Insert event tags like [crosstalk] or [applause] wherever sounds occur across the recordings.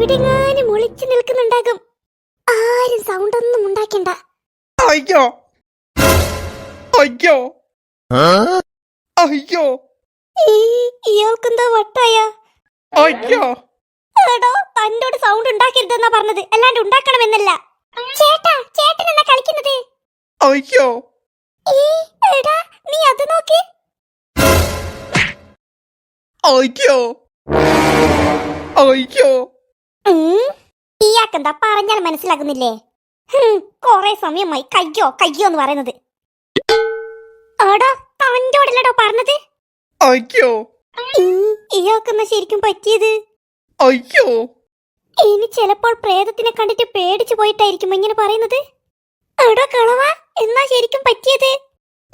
എവിടെങ്ങാനും ഒളിച്ചു നിൽക്കുന്നുണ്ടാകും. ആരും സൗണ്ട് ഒന്നും ഉണ്ടാക്കണ്ട. അയ്യോ. അയ്യോ. അയ്യോ. ഇയാൾക്കെന്താ വട്ടായ? അയ്യോ. എടോ തന്നോട് സൗണ്ട് ഉണ്ടാക്കരുതെന്നാ പറഞ്ഞത്. അല്ലാണ്ട് ഉണ്ടാക്കണമെന്നല്ല. ചേട്ടാ ചേട്ടൻ എന്നാ കളിക്കുന്നത്? അയ്യോ. എടാ നീ അത് നോക്കി. അയ്യോ. അയ്യോ. ഇയാക്കെന്താ പറഞ്ഞാൽ മനസ്സിലാകുന്നില്ലേ? കൊറേ സമയമായി കയ്യോ കയ്യോ എന്ന് പറയുന്നത്. തന്റെ തന്നോടല്ലടോ പറഞ്ഞത്. അയ്യോ. ഇയാക്കെന്നാ ശരിക്കും പറ്റിയത്? അയ്യോ. ഇനി ചിലപ്പോൾ പ്രേതത്തിനെ കണ്ടിട്ട് പേടിച്ചു പോയിട്ടായിരിക്കും ഇങ്ങനെ പറയുന്നത്? എടാ കളവ എന്നാ ശരിക്കും പറ്റിയത്?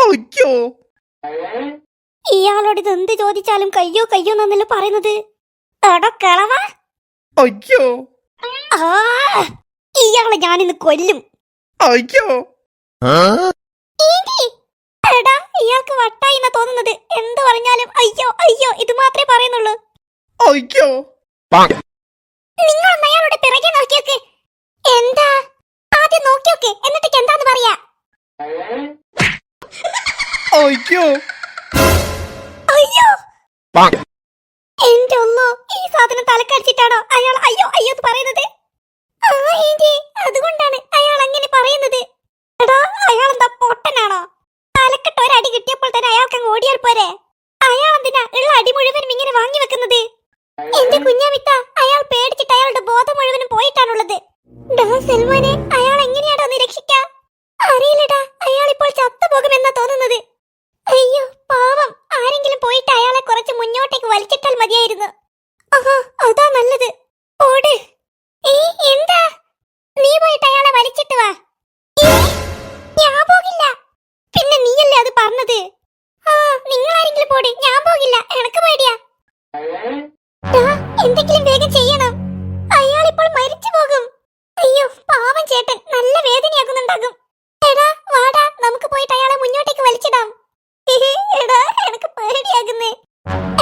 അയ്യോ. ഇയാളോട് ഇത് എന്ത് ചോദിച്ചാലും കയ്യോ കയ്യോ എന്നല്ലോ പറയുന്നത്? എടോ കളവ അയ്യോ. ആ ഇയാളെ ഞാനിന്ന് കൊല്ലും. അയ്യോ. എടാ ഇയാൾക്ക് വട്ടായി എന്നാ തോന്നുന്നത്. എന്ത് പറഞ്ഞാലും അയ്യോ അയ്യോ ഇത് മാത്രമേ പറയുന്നുള്ളൂ. അയ്യോ. നിങ്ങൾ അയാളുടെ പിറകെ നോക്കിയോക്ക്. എന്താ? ആദ്യം നോക്കിയോക്ക് എന്നിട്ട് എന്താന്ന് പറയാ? അയ്യോ. അയ്യോ. സാധനം അയാൾ അയ്യോ അയ്യോ എന്ന് പറയുന്നത്? ആ ഏന്റി അതുകൊണ്ടാണ് അയാൾ അങ്ങനെ പറയുന്നത്. എടാ അയാൾ എന്താ പൊട്ടനാണോ? തലക്കെട്ട് ഒരടി കിട്ടിയപ്പോൾ തന്നെ അയാൾക്ക് അങ്ങ് ഓടിയാൽ പോരെ? അയാൾ എന്തിനാ ഉള്ള അടി മുഴുവനും ഇങ്ങനെ വാങ്ങി വെക്കുന്നത്? എന്റെ കുഞ്ഞാമിത്ത അയാൾ പേടിച്ചിട്ട് അയാളുടെ ബോധം മുഴുവനും പോയിട്ടാണുള്ളത്. ഡാ അയാൾ എങ്ങനെയാണോ ഒന്ന് രക്ഷിക്കാ? അറിയില്ലടാ അയാൾ ഇപ്പോൾ ചത്തുപോകുമെന്നാ തോന്നുന്നത്. അയ്യോ പാവം. ആരെങ്കിലും പോയിട്ട് അയാളെ കുറച്ച് മുന്നോട്ടേക്ക് വലിച്ചിട്ടാൽ മതിയായിരുന്നു. ആഹാ അതാ നല്ലത്. ഓട്. ഏ എന്താ? നീ പോയിട്ട് അയാളെ വലിച്ചിട്ട് വാ. ഞാൻ പോകില്ല. പിന്നെ നീയല്ലേ അത് പറഞ്ഞത്? ആ നിങ്ങൾ ആരെങ്കിലും പോടി. ഞാൻ പോകില്ല. എനക്ക് പേടിയാ. എന്തെങ്കിലും വേഗം ചെയ്യണം. അയാൾ ഇപ്പോൾ മരിച്ചു പോകും. അയ്യോ പാവം ചേട്ടൻ. നല്ല വേദനയാകുന്നുണ്ടാകും. എടാ വാടാ. നമുക്ക് പോയിട്ട് അയാളെ മുന്നോട്ടേക്ക് വലിച്ചിടാം. എടാ എനക്ക് പേടിയാകുന്നേ.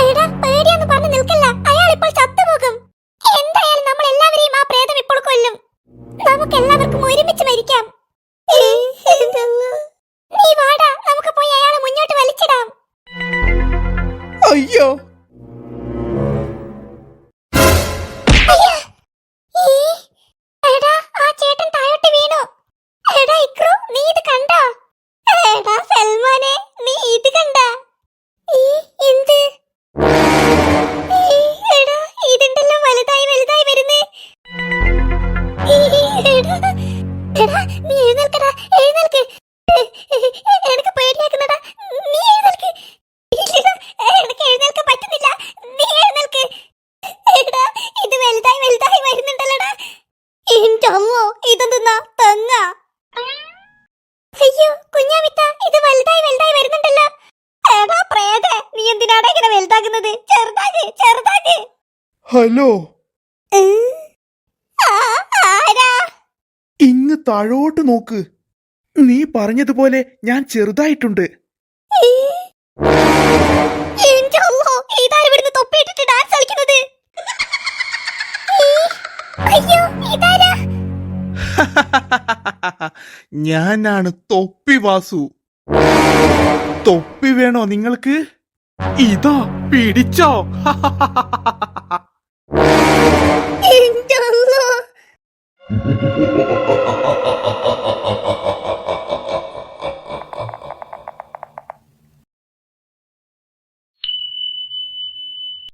എടാ പേടിയാന്ന് പറഞ്ഞു നിൽക്കല്ല. അയാൾ ഇപ്പോൾ ചത്തുപോകും എന്തായാലും നമ്മൾ എല്ലാവരെയും ആ പ്രേതം ഇപ്പോൾ കൊല്ലും. നമുക്ക് എല്ലാവർക്കും ഒരുമിച്ച് മരിക്കാം. എനിക്ക് പേടിയാക്കുന്നടാ. നീ എഴുന്നേൽക്ക്. എനിക്ക് എഴുന്നേൽക്കാൻ പറ്റുന്നില്ല. നീ എഴുന്നേൽക്ക്. എടാ ഇത് വലുതായി വലുതായി വരുന്നുണ്ടല്ലോടാ. എന്റെ അമ്മോ ഇതെന്തെന്നാ തങ്ങ. അയ്യോ കുഞ്ഞാമിത്ത ഇത് വലുതായി വലുതായി വരുന്നുണ്ടല്ലോ. എടാ പ്രേത നീ എന്തിനാടാ ഇങ്ങനെ വലുതാക്കുന്നത്? ചെറുതാക്ക് ചെറുതാക്ക്. ഹലോ. ഇങ്ങ് താഴോട്ട് നോക്ക്. നീ പറഞ്ഞതുപോലെ ഞാൻ ചെറുതായിട്ടുണ്ട്. [laughs] ഞാനാണ് തൊപ്പി വാസു. തൊപ്പി വേണോ നിങ്ങൾക്ക്? ഇതാ പിടിച്ചോ. [laughs] എന്റെ [laughs]